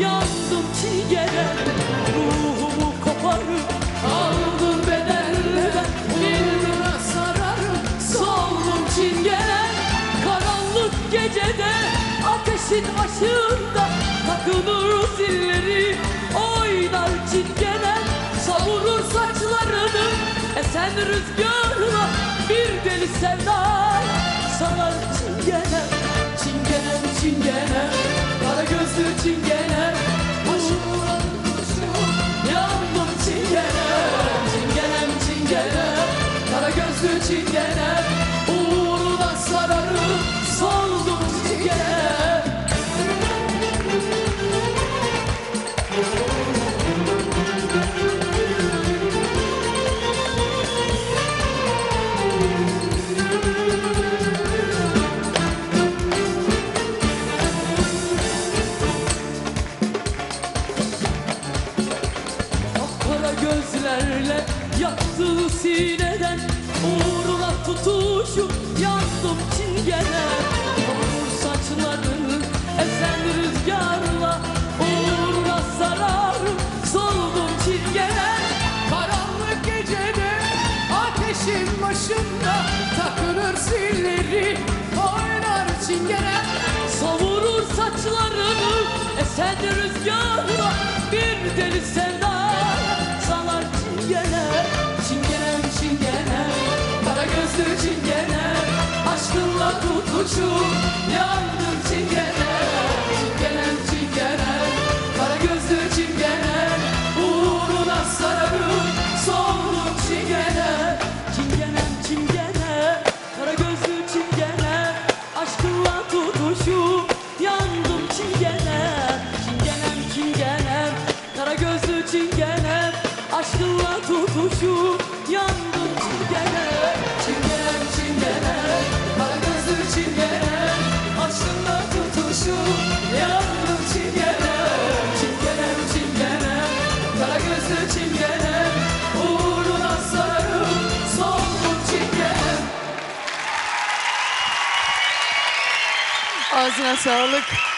yandım çingene Ruhumu koparıp aldım bedenimden Birbirine sararım soldum çingene. Karanlık gecede ateşin aşığında Takılır zilleri. Oynar çingene Savurur saçlarını. Esen rüzgarla Bir deli sevda. Sanar çingene Çingenem çingenem Çingenem Başımla kuşum Yandım çingenem Çingenem çingenem Kara gözlü çingenem çingene Savurur saçlarını. Esen rüzgarla Bir deli sevda. Salar çingene Çingenem çingene. Kara gözlü çingene Aşkınla tutuşup yandım çingene. Çingenem çingene Kara gözlü çingene. Uğruna sararım soldum çingene. Çingenem çingene Kara gözlü çingene çingenem Aşkınla tutuşup yandım çingene. Çingenem çingenem Kara gözlü çingenem Aşkınla tutuşup yandım çingene. Çingenem çingenem Kara gözlü çingenem Uğruna sararım soldum çingenem Ağzına sağlık.